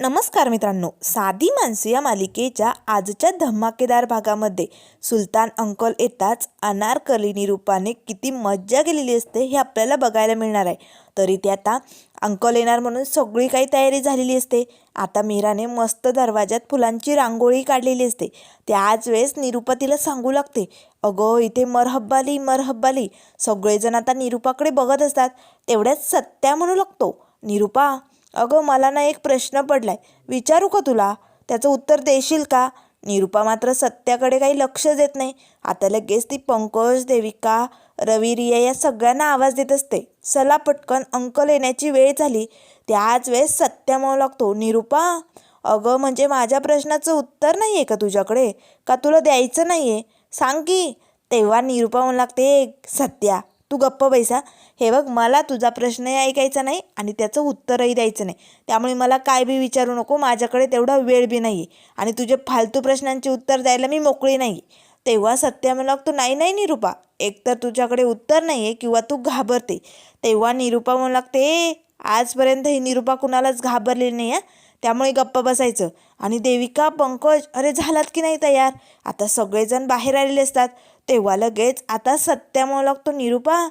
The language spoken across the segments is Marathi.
नमस्कार मित्रांनो साधी माणसं या मालिकेच्या आजच्या धमाकेदार भागामध्ये सुलतान अंकल येताच अनारकली निरूपाने किती मज्जा केलेली असते हे आपल्याला बघायला मिळणार आहे. तरी ते आता अंकल येणार म्हणून सगळी काही तयारी झालेली असते. आता मीराने मस्त दरवाजात फुलांची रांगोळी काढलेली असते. त्याच वेळेस निरूपा तिला सांगू लागते अगं इथे मरहब्बाली मरहब्बाली. सगळेजण आता निरूपाकडे बघत असतात. तेवढ्याच सत्या म्हणू लागतो. निरूपा अगं मला ना एक प्रश्न पडलाय. विचारू का तुला? त्याचं उत्तर देशील का? निरूपा मात्र सत्याकडे काही लक्ष देत नाही. आता लगेच ती पंकज देविका रवी रिया या सगळ्यांना आवाज देत असते. सला पटकन अंकल येण्याची वेळ झाली. त्याच वेळेस सत्या म्हणू लागतो निरूपा अगं म्हणजे माझ्या प्रश्नाचं उत्तर नाही आहे का तुझ्याकडे? का तुला द्यायचं नाही आहे सांग की. तेव्हा निरूपा म्हणू लागते सत्या तू गप्प बैसा. हे बघ मला तुझा प्रश्नही ऐकायचा नाही आणि त्याचं उत्तरही द्यायचं नाही. त्यामुळे मला काय बी विचारू नको माझ्याकडे तेवढा वेळ बी नाही आहे आणि तुझे फालतू प्रश्नांची उत्तर द्यायला मी मोकळी नाही तेव्हा सत्या म्हणू लागतो नाही नाही निरूपा. एकतर तुझ्याकडे उत्तर नाही आहे किंवा तू घाबरते. तेव्हा निरूपा म्हणू लागते आजपर्यंत ही निरूपा कुणालाच घाबरलेली नाही आहे त्यामुळे गप्प बसायचं. आणि देविका पंकज अरे झालात की नाही तयार? आता सगळेजण बाहेर आलेले असतात. तेव्हा लगेच आता सत्या म्हणू लागतो निरूपा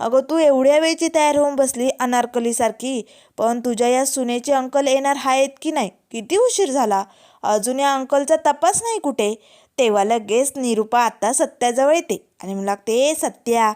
अगं तू एवढ्या वेळची तयार होऊन बसली अनारकलीसारखी. पण तुझ्या या सुनेचे अंकल येणार आहेत की नाही? किती उशीर झाला? अजून या अंकलचा तपास नाही कुठे? तेव्हा लगेच निरूपा आता सत्याजवळ येते आणि मला लागते सत्या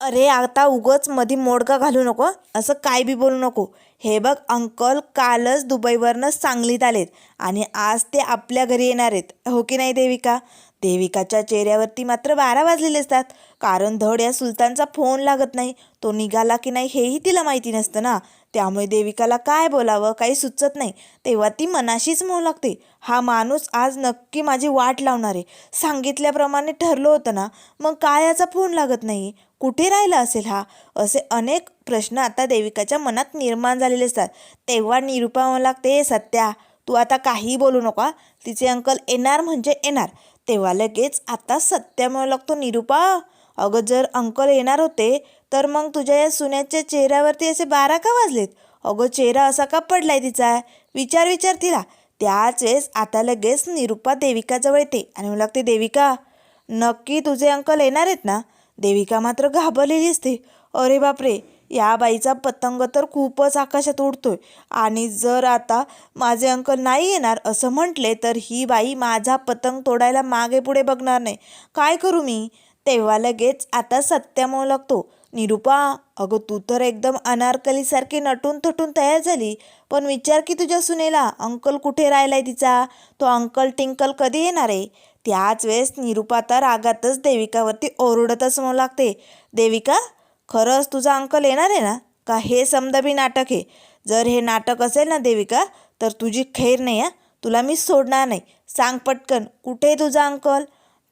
अरे आता उगच मधी मोडका घालू नको असं काय बी बोलू नको. हे बघ अंकल कालच दुबईवरनं सांगलीत आलेत आणि आज ते आपल्या घरी येणार आहेत. हो की नाही देविका? देविकाच्या चेहऱ्यावरती मात्र बारा वाजलेले असतात. कारण धड या सुलतानचा फोन लागत नाही. तो निघाला की नाही हेही तिला माहिती नसतं ना. त्यामुळे देविकाला काय बोलावं काही सुचत नाही. तेव्हा ती मनाशीच म्हणू लागते. हा माणूस आज नक्की माझी वाट लावणार आहे. सांगितल्याप्रमाणे ठरलं होतं ना. मग काय याचा फोन लागत नाही? कुठे राहिला असेल हा? असे अनेक प्रश्न आता देविकाच्या मनात निर्माण झालेले असतात. तेव्हा निरूपा म्हणू लागते सत्या तू आता काहीही बोलू नका. तिचे अंकल येणार म्हणजे येणार. तेव्हा लगेच आता सत्या म्हणू लागतो निरूपा. अगं जर अंकल येणार होते तर मग तुझ्या या सुन्याच्या चेहऱ्यावरती असे बारा का वाजलेत? अगं चेहरा असा का पडलाय तिचा? विचार विचार तिला. त्याच वेळेस आता लगेच निरूपा देविकाजवळ येते आणि मला लागते देविका नक्की तुझे अंकल येणार आहेत ना? देविका मात्र घाबरलेली असते. अरे बापरे! या बाईचा पतंग तर खूपच आकाशात उडतोय. आणि जर आता माझे अंकल नाही येणार असं म्हटले तर ही बाई माझा पतंग तोडायला मागे पुढे बघणार नाही. काय करू मी? तेव्हा लगेच आता सत्या म्हणू लागतो निरूपा अगं तू तर एकदम अनारकलीसारखी नटून थटून तयार झाली. पण विचार की तुझ्या सुनेला अंकल कुठे राहिलाय तिचा? तो अंकल टिंकल कधी येणार आहे? त्याच वेळेस निरूपा तर रागातच देविकावरती ओरडतच म्हणू लागते देविका खरंच तुझा अंकल येणार आहे ना? का हे समदबी नाटक आहे? जर हे नाटक असेल ना देविका तर तुझी खैर नाही आहे तुला मी सोडणार नाही. सांग पटकन कुठे तुझा अंकल?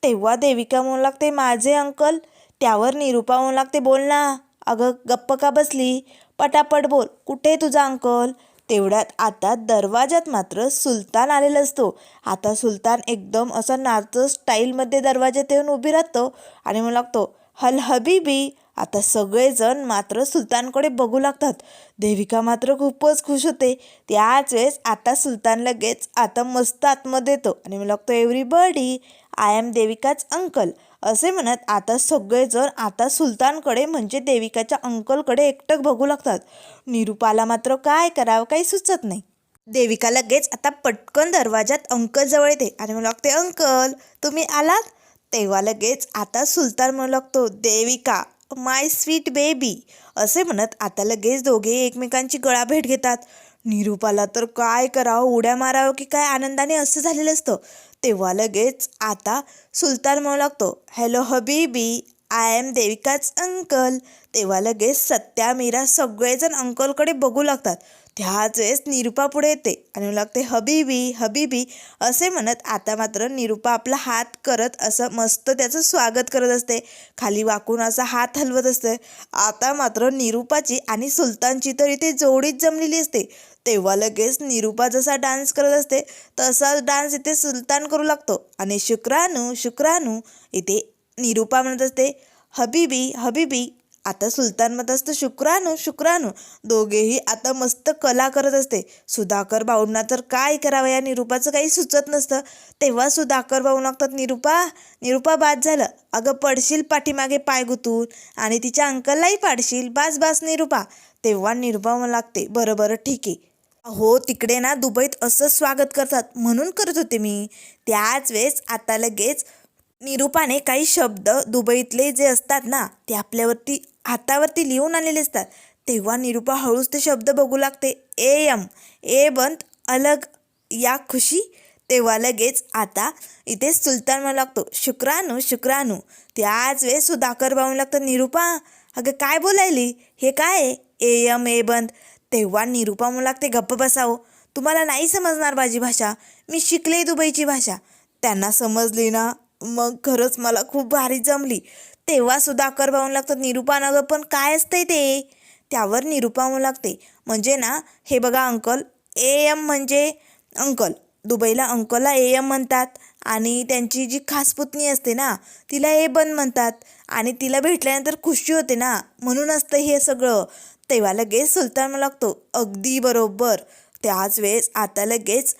तेव्हा देविका म्हणू लागते माझे अंकल. त्यावर निरूपा म्हणू लागते बोल ना. अगं गप्प का बसली? पटापट बोल कुठे तुझा अंकल? तेवढ्यात आता दरवाजात मात्र सुलतान आलेला असतो. आता सुलतान एकदम असा नाचत स्टाईलमध्ये दरवाजात येऊन उभी राहतो आणि म्हणू लागतो हल हबीबी आता सगळेजण मात्र सुलतानकडे बघू लागतात. देविका मात्र खूपच खुश होते. त्याच वेळेस आता सुलतान लगेच आता मस्त आतमध्ये येतो. आणि मला लागतो एव्हरीबडी आय एम देविकाच अंकल असे म्हणत आता सगळेजण आता सुलतानकडे म्हणजे देविकाच्या अंकलकडे एकटक बघू लागतात. निरूपाला मात्र काय करावं काही सुचत नाही. देविका लगेच आता पटकन दरवाजात अंकल जवळ येते. आणि मला लागते अंकल तुम्ही आलात? तेव्हा लगेच आता सुलतान म्हणू लागतो देविका माय स्वीट बेबी असे म्हणत आता लगेच दोघे एकमेकांची गळा भेट घेतात. निरूपाला तर काय करावं उड्या मारावं की काय आनंदाने असं झालेलं असतं. तेव्हा लगेच आता सुलतान म्हणू लागतो हॅलो हबीबी आय एम देविकाच अंकल तेव्हा लगेच सत्या मीरा सगळेजण अंकलकडे बघू लागतात. त्याच वेळेस निरूपा पुढे येते. आणि लागते हबीबी हबीबी असे म्हणत आता मात्र निरूपा आपला हात करत असं मस्त त्याचं स्वागत करत असते. खाली वाकून असा हात हलवत असते. आता मात्र निरूपाची आणि सुलतानची तर इथे जोडीच जमलेली असते. तेव्हा लगेच निरूपा जसा डान्स करत असते तसाच डान्स इथे सुलतान करू लागतो. आणि शुक्राणू शुक्राणू इथे निरूपा म्हणत असते हबीबी हबीबी आता सुलतान मत असतं शुक्राणू शुक्राणू. दोघेही आता मस्त कला करत असते. सुधाकर भाऊंना तर काय करावं या निरूपाचं काही सुचत नसतं. तेव्हा सुधाकर भाऊ लागतात निरूपा निरूपा बाद झालं. अगं पडशील पाठीमागे पाय गुतून आणि तिच्या अंकललाही पाडशील. बास बास निरूपा. तेव्हा निरूपा मला लागते बरं बरं ठीक आहे. हो तिकडे ना दुबईत असं स्वागत करतात. म्हणून करत होते मी. त्याच वेळेस आता लगेच निरूपाने काही शब्द दुबईतले जे असतात ना ते आपल्यावरती हातावरती लिहून आलेले असतात. तेव्हा निरूपा हळूच ते शब्द बघू लागते. ए एम ए बंत अलग या खुशी. तेव्हा लगेच आता इथे सुलतान म्हणू लागतो शुक्राणू शुक्राणू. त्याच वेळेस सुधाकर भाऊ लागतं निरूपा अगं काय बोलायली? हे काय आहे? ए एम ए बंद. तेव्हा निरूपा म्हणू लागते गप्प बसावं. तुम्हाला नाही समजणार माझी भाषा. मी शिकले दुबईची भाषा. त्यांना समजली ना मग खरंच मला खूप भारी जमली. तेव्हा सुधाकर भाऊन लागतात निरूपा नगं पण काय असतंय ते? त्यावर निरूपा होऊ लागते. म्हणजे ना हे बघा अंकल ए एम म्हणजे अंकल. दुबईला अंकलला ए एम म्हणतात आणि त्यांची जी खास पुतणी असते ना तिला ए बन म्हणतात आणि तिला भेटल्यानंतर खुशी होते ना. म्हणून असतं हे सगळं. तेव्हा लगेच सुलतान लागतो. अगदी बरोबर. त्याच वेळेस आता लगेच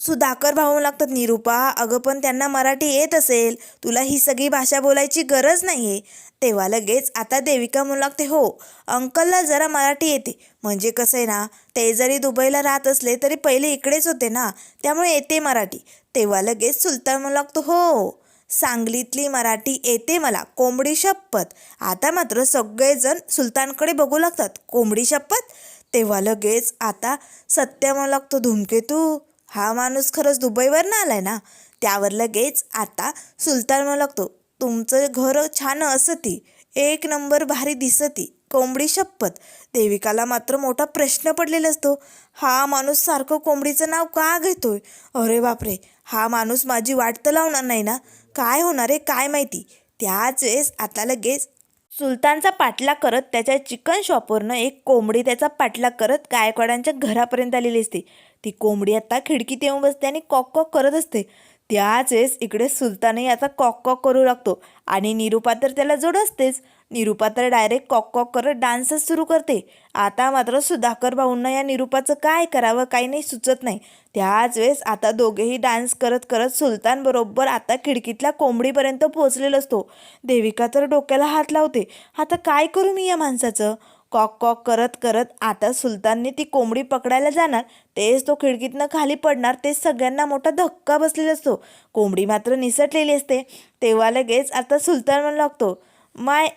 सुधाकर भाऊ लागतात. निरूपा अगं पण त्यांना मराठी येत असेल. तुला ही सगळी भाषा बोलायची गरज नाही आहे तेव्हा लगेच आता देविका म्हणू लागते हो अंकलला जरा मराठी येते. म्हणजे कसं आहे ना ते जरी दुबईला राहत असले तरी पहिले इकडेच होते ना त्यामुळे येते मराठी. तेव्हा लगेच सुलतान म्हणू लागतो हो सांगलीतली मराठी येते मला कोंबडी शपथ. आता मात्र सगळेजण सुलतानकडे बघू लागतात कोंबडी शपथ. तेव्हा लगेच आता सत्य म्हणू लागतो धूमकेतू हा माणूस खरंच दुबईवर ना आलाय ना? त्यावर लगेच आता सुलतान म्हणू लागतो तुमचं घर छान असती एक नंबर भारी दिसती कोंबडी शपथ. देविकाला मात्र मोठा प्रश्न पडलेला असतो. हा माणूस सारखं कोंबडीचं नाव का घेतोय? अरे बापरे हा माणूस माझी वाट तर लावणार नाही ना? काय होणार आहे काय माहिती? त्याच वेळेस आता लगेच सुलतानचा पाठलाग करत त्याच्या चिकन शॉपवरनं एक कोंबडी त्याचा पाठलाग करत गायकवाडांच्या घरापर्यंत आलेली असते. ती कोंबडी आता खिडकीत येऊन बसते आणि कॉक कॉक करत असते. त्याच वेळेस इकडे सुलतानही आता कॉक कॉक करू लागतो आणि निरुपा तर त्याला जोड असतेच. निरुपा तर डायरेक्ट कॉक कॉक करत डान्सच सुरू करते. आता मात्र सुधाकर भाऊंना या निरुपाचं काय करावं काही नाही सुचत नाही. त्याच वेळेस आता दोघेही डान्स करत करत सुलतान बरोबर आता खिडकीतल्या कोंबडीपर्यंत पोहोचलेला असतो. देविका तर डोक्याला हात लावते. आता काय करू मी या माणसाचं? कॉक कॉक करत करत आता सुलतानने ती कोंबडी पकडायला जाणार तेच तो खिडकीतनं खाली पडणार तेच सगळ्यांना मोठा धक्का बसलेला असतो. कोंबडी मात्र निसटलेली असते. तेव्हा लगेच आता सुलतान म्हणू लागतो माय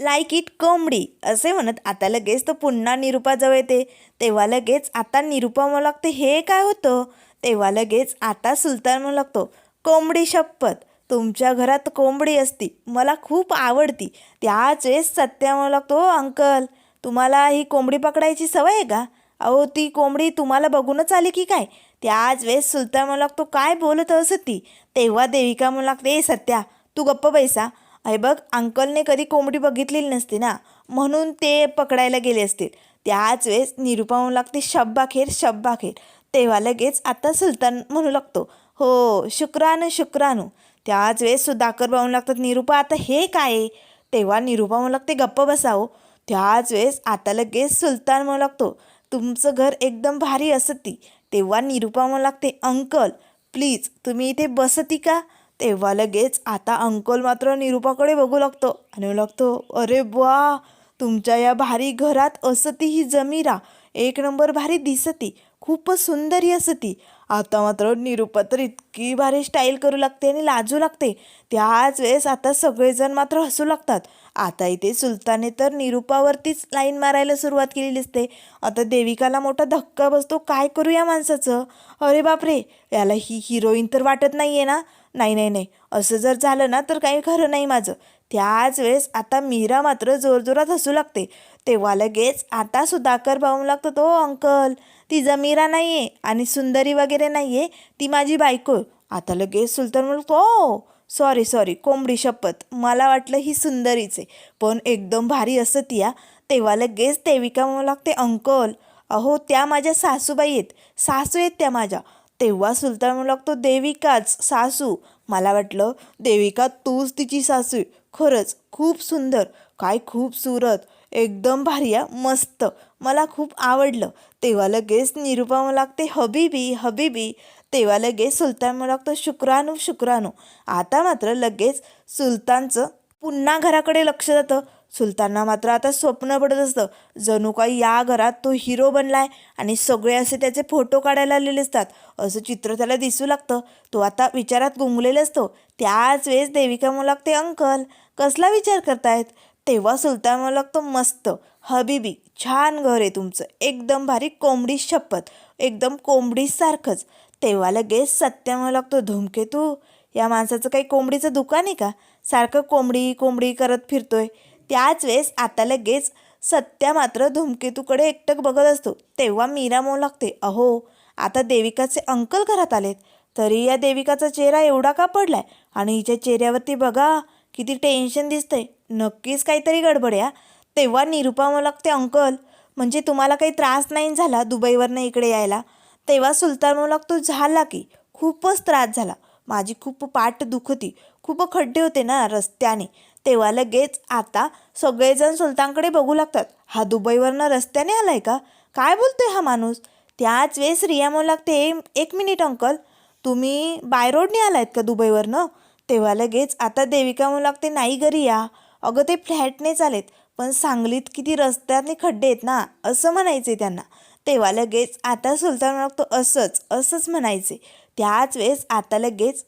लाईक इट कोंबडी असे म्हणत आता लगेच तो पुन्हा निरूपाजवळ येते. तेव्हा लगेच आता निरूपा म्हणू लागते हे काय होतं? तेव्हा लगेच आता सुलतान म्हणू लागतो कोंबडी शपथ. तुमच्या घरात कोंबडी असती मला खूप आवडती. त्याच वेळेस सत्या म्हणू लागतो अंकल तुम्हाला ही कोंबडी पकडायची सवय आहे का? अहो ती कोंबडी तुम्हाला बघूनच आली की काय? त्याच वेळेस सुलतान म्हणू लागतो काय बोलत असत ती? तेव्हा देविका म्हणू लागते ए सत्या तू गप्प बैसा. अरे बघ अंकलने कधी कोंबडी बघितलेली नसते ना म्हणून ते पकडायला गेले असतील. त्याच वेळेस निरूपा म्हणू लागते शब्बाखेर शब्बाखेर. तेव्हा लगेच आता सुलतान म्हणू लागतो हो शुक्राणू शुक्राणू. त्याच वेळेस सुधाकर भाऊ लागतात निरूपा आता हे काय आहे? तेव्हा निरूपा म्हणू लागते गप्प बसावं हो. त्याच वेळेस आता लगेच सुलतान म्हणू लागतो तुमचं घर एकदम भारी असती. तेव्हा निरूपा म्हणू लागते अंकल प्लीज तुम्ही इथे बसती का? तेव्हा लगेच आता अंकल मात्र निरूपाकडे बघू लागतो आणि म्हणू लागतो अरे वा तुमच्या या भारी घरात असती ही जमीरा एक नंबर भारी दिसती. खूपच सुंदर असं ती. आता मात्र निरुपा तर इतकी भारी स्टाईल करू लागते आणि लाजू लागते. त्याच वेळेस आता सगळेजण मात्र हसू लागतात. आता इथे सुलताने तर निरुपावरतीच लाईन मारायला सुरुवात केलेली दिसते आता देविकाला मोठा धक्का बसतो. काय करू या माणसाचं? अरे बापरे! याला ही हिरोईन तर वाटत नाही आहे ना? नाही नाही नाही. असं जर झालं ना तर काही खरं नाही माझं. त्याच वेळेस आता मीरा मात्र जोरजोरात हसू लागते. तेव्हा लगेच आता सुधाकर भाऊ लागतो तो अंकल. ती जमीरा नाही आहे आणि सुंदरी वगैरे नाही आहे ती माझी बायको आहे." आता लगेच सुलतान म्हणतो ओ सॉरी सॉरी कोंबडी शपथ. मला वाटलं ही सुंदरीच आहे. पण एकदम भारी असं या तेव्हा लगेच देविका म्हणू लागते अंकल अहो त्या माझ्या सासूबाई आहेत. सासू आहेत त्या माझ्या. तेव्हा सुलतान म्हणू लागतो देविकाच सासू. मला वाटलं देविका तूच तिची सासू आहे. खरंच खूप सुंदर काय खूप सुरत. एकदम भारी आहे मस्त. मला खूप आवडलं. तेव्हा लगेच निरुपा मला लागते हबीबी हबीबी. तेव्हा लगेच सुलतान मला लागतो शुक्राणू शुक्राणू. आता मात्र लगेच सुलतानचं पुन्हा घराकडे लक्ष जातं. सुलतानला मात्र आता स्वप्न पडत असतं. जणू काही या घरात तो हिरो बनलाय आणि सगळे असे त्याचे फोटो काढायला आलेले असतात. असं चित्र त्याला दिसू लागतं. तो आता विचारात गुंगलेला असतो. त्याच वेळेस देविका म्हणू लागते अंकल कसला विचार करतायत? तेव्हा सुलतान म्हणू लागतो मस्त. हबीबी छान घर आहे तुमचं. एकदम भारी कोंबडी शपथ. एकदम कोंबडीसारखंच तेव्हा लगेच सत्य म्हणू लागतो धूमकेतू या माणसाचं काही कोंबडीचं दुकान आहे का? सारखं कोंबडी कोंबडी करत फिरतोय. त्याच वेळेस आता लगेच सत्या मात्र धूमकेतूकडे एकटक बघत असतो. तेव्हा मीरा म्हणू लागते अहो आता देविकाचे अंकल घरात आलेत. तरी या देविकाचा चेहरा एवढा का पडलाय? आणि हिच्या चेहऱ्यावरती बघा किती टेन्शन दिसतंय. नक्कीच काहीतरी गडबड आहे तेव्हा निरुपा मला ते अंकल म्हणजे तुम्हाला काही त्रास नाही झाला दुबईवरनं इकडे यायला? तेव्हा सुलतान मुलाक तो झाला की. खूपच त्रास झाला. माझी खूप पाठ दुखती खूप खड्डे होते ना रस्त्याने. तेव्हा लगेच आता सगळेजण सुलतानकडे बघू लागतात. हा दुबईवरनं रस्त्याने आलाय का? काय बोलतोय हा माणूस? त्याच वेळेस रिया म्हणू लागते एक मिनिट अंकल. तुम्ही बाय रोडने आलायत का दुबईवरनं? तेव्हा लगेच आता देविका म्हणू लागते नाही घरी या अगं ते फ्लॅटनेच आलेत. पण सांगलीत किती रस्त्यातले खड्डे आहेत ना असं म्हणायचे त्यांना. तेव्हा लगेच आता सुलतान लागतो असंच असंच म्हणायचे. त्याच वेळेस आता लगेच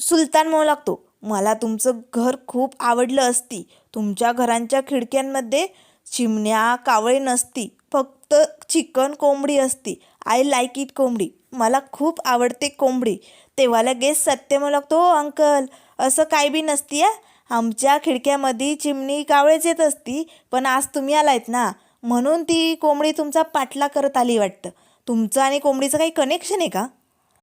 सुलतान म्हणू लागतो मला तुमचं घर खूप आवडलं असती. तुमच्या घरांच्या खिडक्यांमध्ये चिमण्या कावळे नसती. फक्त चिकन कोंबडी असती. आय लाईक इट कोंबडी. मला खूप आवडते कोंबडी. तेव्हा लगेच सत्य म्हणू लागतो हो अंकल. असं काय बी नसती या आमच्या खिडक्यामध्ये चिमणी कावळेच येत असती पण आज तुम्ही आलायत ना. म्हणून ती कोंबडी तुमचा पाठला करत आली वाटतं. तुमचं आणि कोंबडीचं काही कनेक्शन आहे का?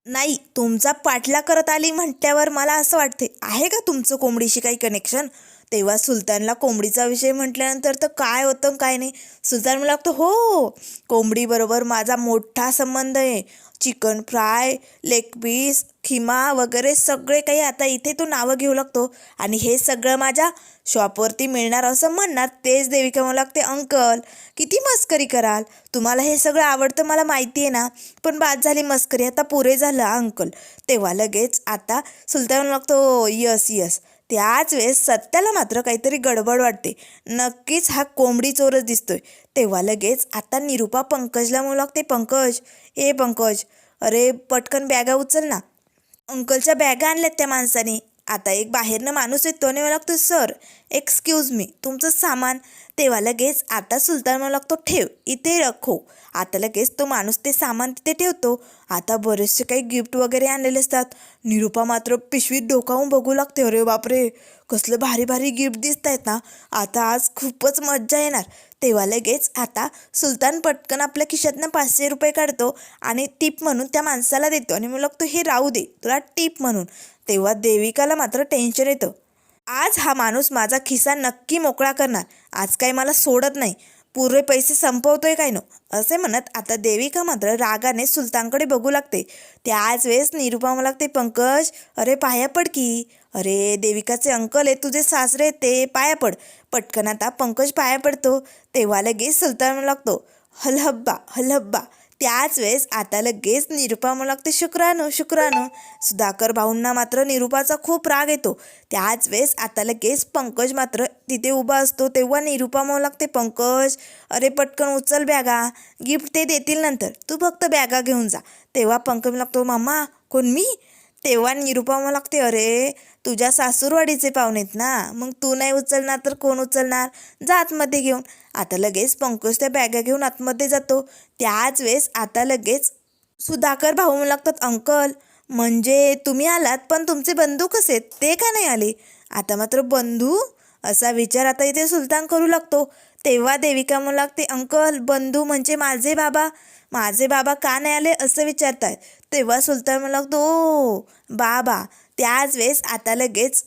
नाही तुमचा पाठला करत आली म्हटल्यावर मला असं वाटते आहे का तुमचं कोंबडीशी काही कनेक्शन तेव्हा सुलतानला कोंबडीचा विषय म्हटल्यानंतर तर काय होतं काय नाही. सुलतान मला लागतो हो कोंबडीबरोबर माझा मोठा संबंध आहे. चिकन फ्राय लेग पीस खिमा वगैरे सगळे काही आता इथे तो नावं घेऊ लागतो. आणि हे सगळं माझ्या शॉपवरती मिळणार असं म्हणणार. तेच देविका मला लागते अंकल किती मस्करी कराल? तुम्हाला हे सगळं आवडतं मला माहिती आहे ना. पण बाद झाली मस्करी आता पुरे झालं अंकल. तेव्हा लगेच आता सुलतान लागतो हो, यस यस त्याच वेळेस सत्याला मात्र काहीतरी गडबड वाटते. नक्कीच हा कोंबडी चोरच दिसतोय. तेव्हा लगेच आता निरुपा पंकजला म्हणू लागते पंकज ए पंकज अरे पटकन बॅगा उचल ना. अंकलच्या बॅगा आणल्यात त्या माणसाने. आता एक बाहेरनं माणूस येतो आणि मला लागतो सर एक्सक्यूज मी तुमचं सामान. तेव्हा लगेच आता सुलतान मला लागतो ठेव इथे रखो. आता लगेच तो माणूस ते सामान तिथे ठेवतो. आता बरेचसे काही गिफ्ट वगैरे आणलेले असतात. निरुपा मात्र पिशवीत डोकावून बघू लागते. अरे बापरे कसलं भारी भारी गिफ्ट दिसत आहेत ना. आता आज खूपच मज्जा येणार. तेव्हा लगेच आता सुलतान पटकन आपल्या खिशातनं पाचशे रुपये काढतो आणि टिप म्हणून त्या माणसाला देतो. आणि मग लागतो हे राहू दे तुला टिप म्हणून. तेव्हा देविकाला मात्र टेन्शन येतं. आज हा माणूस माझा खिसा नक्की मोकळा करणार. आज काही मला सोडत नाही. पूर्वे पैसे संपवतोय काय न? असे म्हणत आता देविका मात्र रागाने सुलतानकडे बघू लागते. त्याच वेळेस निरुपा लागते पंकज अरे पाया पड की. अरे देविकाचे अंकल आहे तुझे सासरे ते पाया पड. पटकन आता पंकज पाया पडतो. तेव्हा लगेच सुलतान लागतो हलहब्बा हलहब्बा. त्याच वेळेस आता लगेच निरुपा म्हणू लागते शुक्राणू शुक्राणू. सुधाकर भाऊंना मात्र निरुपाचा खूप राग येतो. त्याच वेळेस आता लगेच पंकज मात्र तिथे उभा असतो. तेव्हा निरुपा म्हणू लागते पंकज अरे पटकन उचल बॅगा. गिफ्ट ते देतील नंतर. तू फक्त बॅगा घेऊन जा. तेव्हा पंकज लागतो मामा कोण मी? तेव्हा निरुपा मला लागते अरे तुझ्या सासूरवाडीचे पाहुणेत ना मग तू नाही उचलणार तर कोण उचलणार? जा आतमध्ये घेऊन. आता लगेच पंकज त्या बॅगा घेऊन आतमध्ये जातो. त्याच वेळेस आता लगेच सुधाकर भाऊ म्हणू लागतात अंकल म्हणजे तुम्ही आलात पण तुमचे बंधू कसे आहेत? ते का नाही आले? आता मात्र बंधू? असा विचार आता इथे सुलतान करू लागतो. तेव्हा देविका म्हणू लागते अंकल बंधू म्हणजे माझे बाबा. माझे बाबा का नाही आले असं विचारतायत तेव्हा सुलतान म्हणू लागतो ओ बाबा त्याच वेळेस आता लगेच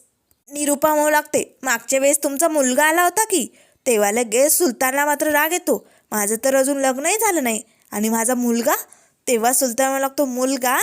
निरुपा म्हणू लागते. मागच्या वेळेस तुमचा मुलगा आला होता की? तेव्हा लगेच सुलतानला मात्र राग येतो. माझं तर अजून लग्नही झालं नाही. आणि माझा मुलगा? तेव्हा सुलतान म्हणू लागतो मुलगा?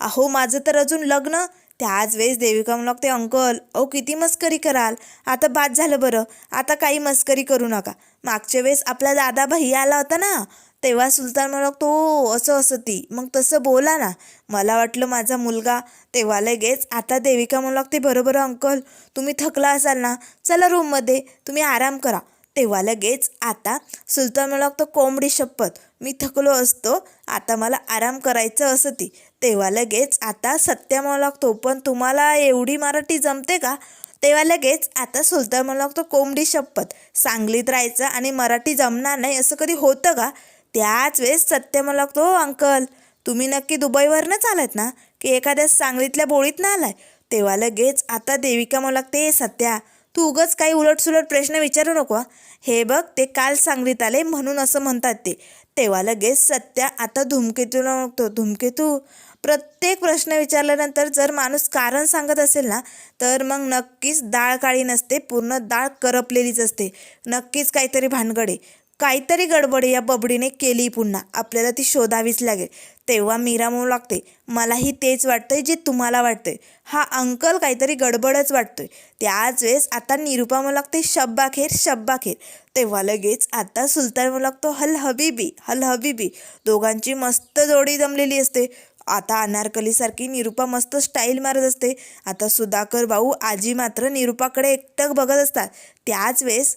अहो माझं तर अजून लग्न. त्याच वेळेस देविका म्हणू लागते अंकल अहो किती मस्करी कराल? आता बाद झालं बरं. आता काही मस्करी करू नका. मागच्या वेळेस आपला दादा भैया आला होता ना तेव्हा सुलतान म्हणू तो हो, हो, असं असं ती. मग तसं बोला ना. मला वाटलं माझा मुलगा तेव्हा लगेच आता देविका म्हणू लागते बरोबर अंकल. तुम्ही थकला असाल ना चला रूममध्ये. तुम्ही आराम करा. तेव्हा लगेच आता सुलतान म्हणू लागतो कोंबडी शपथ. मी थकलो असतो. आता मला आराम करायचं असं ती. तेव्हा लगेच आता सत्या म्हणू लागतो पण तुम्हाला एवढी मराठी जमते का? तेव्हा लगेच आता सुलतान म्हणू लागतो कोंबडी शपथ. सांगलीत राहायचं आणि मराठी जमणार नाही असं कधी होतं का? त्याच वेळेस सत्य मला लागतो हो, अंकल तुम्ही नक्की दुबईवरनंच आलात ना? की एखाद्या सांगलीतल्या बोळीत ना आलाय? तेव्हा लगेच आता देविका मला लागते सत्या तू उगच काही उलटसुलट प्रश्न विचारू नको हे. बघ ते काल सांगलीत आले म्हणून असं म्हणतात ते. तेव्हा लगेच सत्या आता धूमकेतू म्हणतो धूमकेतू. प्रत्येक प्रश्न विचारल्यानंतर जर माणूस कारण सांगत असेल ना तर मग नक्कीच डाळ काळी नसते पूर्ण डाळ करपलेलीच असते. नक्कीच काहीतरी भानगडे काहीतरी गडबड या बबडीने केली पुन्हा. आपल्याला ती शोधावीच लागेल. तेव्हा मीरा म्हणू लागते मलाही तेच वाटतंय जे तुम्हाला वाटतंय. हा अंकल काहीतरी गडबडच वाटतोय. त्याच वेळेस आता निरुपा म्हणू लागते शब्बाखेर शब्बाखेर. तेव्हा लगेच आता सुलतान म्हणू लागतो हल हबीबी हल हबीबी. दोघांची मस्त जोडी जमलेली असते. आता अनारकलीसारखी निरुपा मस्त स्टाईल मारत असते. आता सुधाकर भाऊ आजी मात्र निरुपाकडे एकटक बघत असतात. त्याच वेळेस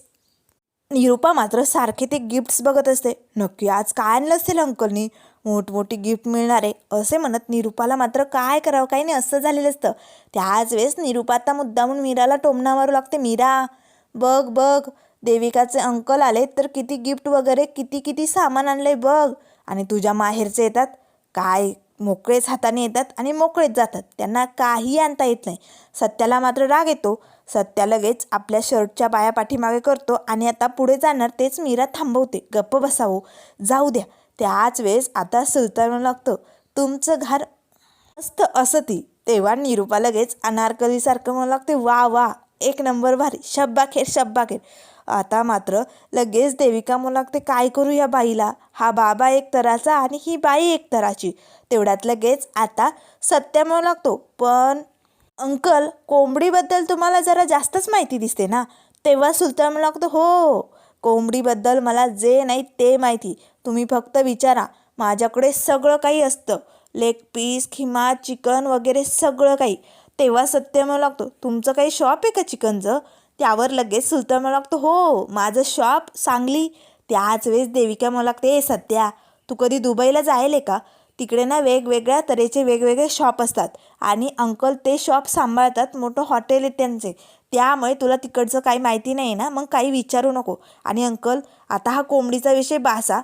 निरुपा मात्र सारखे ते गिफ्ट्स बघत असते. नक्की आज काय आणलं असेल अंकलनी? मोठमोठी गिफ्ट मिळणार आहे असे म्हणत निरुपाला मात्र काय करावं काही नाही असं झालेलं असतं. त्याच वेळेस निरुपा आता मुद्दामून मीराला टोमणा मारू लागते. मीरा बघ बघ देविकाचे अंकल आले तर किती गिफ्ट वगैरे किती किती सामान आणलंय बघ. आणि तुझ्या माहेरचे येतात. काय मोकळेच हाताने येतात आणि मोकळेच जातात. त्यांना काही आणता येत नाही. सत्याला मात्र राग येतो. सत्या लगेच आपल्या शर्टच्या बाया पाठीमागे करतो आणि आता पुढे जाणार तेच मीरा थांबवते. गप्प बसावं. जाऊ द्या. त्याच वेळेस आता सुलतान लागतं. तुमचं घर मस्त असं ती. तेव्हा निरुपा लगेच अनारकलीसारखं म्हणू लागते वा वा एक नंबर भारी. शब्बाखेर शब्बाखेर आता मात्र लगेच देविका म्हणू लागते काय करू या बाईला? हा बाबा एक तराचा आणि ही बाई एक तराची. तेवढ्यात लगेच आता सत्य म्हणू लागतो पण अंकल कोंबडीबद्दल तुम्हाला जरा जास्तच माहिती दिसते ना? तेव्हा सुलतान म्हणू लागतो हो कोंबडीबद्दल मला जे नाही ते माहिती. तुम्ही फक्त विचारा. माझ्याकडे सगळं काही असतं. लेग पीस खिमा चिकन वगैरे सगळं काही. तेव्हा सत्य म्हणू लागतो तुमचं काही शॉप आहे का चिकनचं त्यावर लगेच सुलतान म्हणू लागतो हो माझं शॉप सांगली. त्याच वेळेस देविका म्हणू लागते ए सत्या तू कधी दुबईला जायले का? तिकडे ना वेगवेगळ्या तऱ्हेचे वेगवेगळे शॉप असतात. आणि अंकल ते शॉप सांभाळतात मोठं हॉटेल आहे त्यांचे. त्यामुळे तुला तिकडचं काही माहिती नाही ना मग काही विचारू नको. आणि अंकल आता हा कोंबडीचा विषय बासा.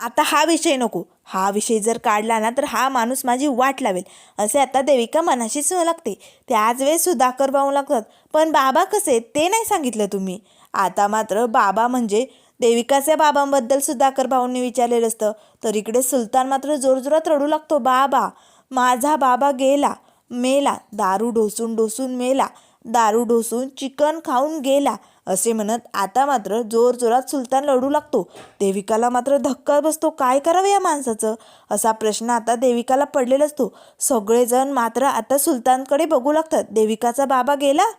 आता हा विषय नको. हा विषय जर काढला ना तर हा माणूस माझी वाट लावेल. असे आता देविका मनाशीच लागते. त्याच वेळेस सुधाकर भाऊ लागतात पण बाबा कसे ते नाही सांगितलं तुम्ही. आता मात्र बाबा म्हणजे देविकाच्या बाबांबद्दल सुधाकर भाऊंनी विचारलेलं असतं तर इकडे सुलतान मात्र जोरजोरात रडू लागतो बाबा. माझा बाबा गेला मेला. दारू ढोसून ढोसून मेला. दारू ढोसून चिकन खाऊन गेला. असे म्हणत आता मात्र जोरजोरात सुलतान लढू लागतो. देविकाला मात्र धक्का बसतो. काय करावं या माणसाचं? असा प्रश्न आता देविकाला पडलेला असतो. सगळेजण मात्र आता सुलतानकडे बघू लागतात. देविकाचा बाबा गेला?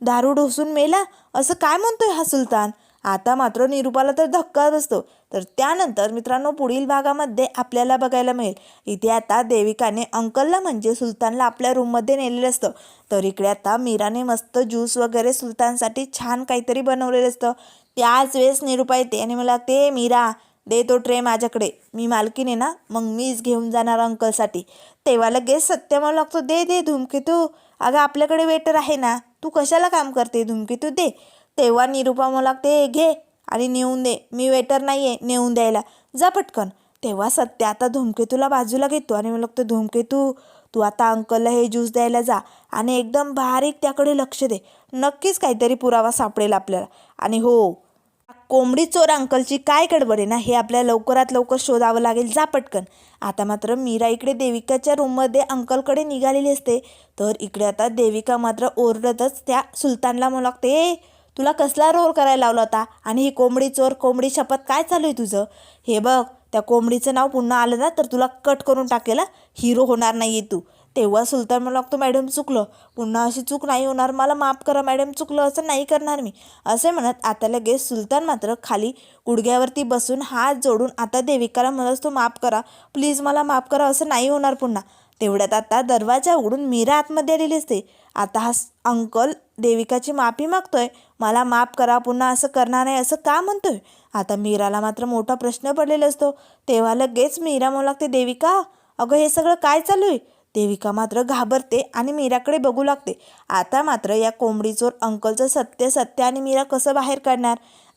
दारू ढोसून मेला? असं काय म्हणतोय हा सुलतान? आता मात्र निरुपाला तर धक्का बसतो. तर त्यानंतर मित्रांनो पुढील भागामध्ये आपल्याला बघायला मिळेल. इथे आता देविकाने अंकलला म्हणजे सुलतानला आपल्या रूममध्ये नेलेलं असतं. तर इकडे आता मीराने मस्त ज्यूस वगैरे सुलतानसाठी छान काहीतरी बनवलेलं असतं. त्याच वेळेस निरूपा येते आणि मला ते मीरा दे तो ट्रे माझ्याकडे. मी मालकीने ना मग मीच घेऊन जाणार अंकलसाठी. तेव्हा लगेच सत्य मला लागतो दे दे धुमकेतू. अगं आपल्याकडे वेटर आहे ना. तू कशाला काम करते? धुमकेतू दे. तेव्हा निरुपा मला लागते घे आणि नेऊन दे. मी वेटर नाही आहे नेऊन द्यायला. जा पटकन. तेव्हा सत्य आता धूमकेतूला बाजूला घेतो आणि मला लागतं धूमकेतू तू आता अंकलला हे ज्यूस द्यायला जा आणि एकदम बारीक त्याकडे लक्ष दे. नक्कीच काहीतरी पुरावा सापडेल आपल्याला. आणि हो कोंबडी चोर अंकलची काय गडबड आहे ना हे आपल्याला लवकरात लवकर शोधावं लागेल. जा पटकन. आता मात्र मीरा इकडे देविकाच्या रूममध्ये अंकलकडे निघालेली असते. तर इकडे आता देविका मात्र ओरडतच त्या सुलतानला म्हणू लागते तुला कसला रोल करायला लावला होता? आणि ही कोंबडी चोर कोंबडी शपथ काय चालू आहे तुझं? हे बघ त्या कोंबडीचं नाव पुन्हा आलं ना तर तुला कट करून टाकेल हिरो होणार नाही आहे तू. तेव्हा सुलतान मला लागतो मॅडम चुकलं. पुन्हा अशी चूक नाही होणार. मला माफ करा मॅडम चुकलं. असं नाही करणार मी. असे म्हणत आता लगेच सुलतान मात्र खाली गुडघ्यावरती बसून हात जोडून आता देविकाला म्हणत तो माफ करा. प्लीज मला माफ करा. असं नाही होणार पुन्हा. तेवढ्यात आता दरवाजा उघडून मीरा आतमध्ये आलेली असते. आता हा अंकल देविकाची माफी मागतोय. मला माफ करा पुन्हा असं करणार नाही असं का म्हणतोय? आता मीराला मात्र मोठा प्रश्न पडलेला असतो. तेव्हा लगेच मीरा म्हणू लागते देविका अगं हे सगळं काय चालू आहे? देविका मात्र घाबरते आणि मीराकडे बघू लागते. आता मात्र या कोंबडीचोर अंकलचं सत्य सत्य आणि मीरा कसं बाहेर काढणार?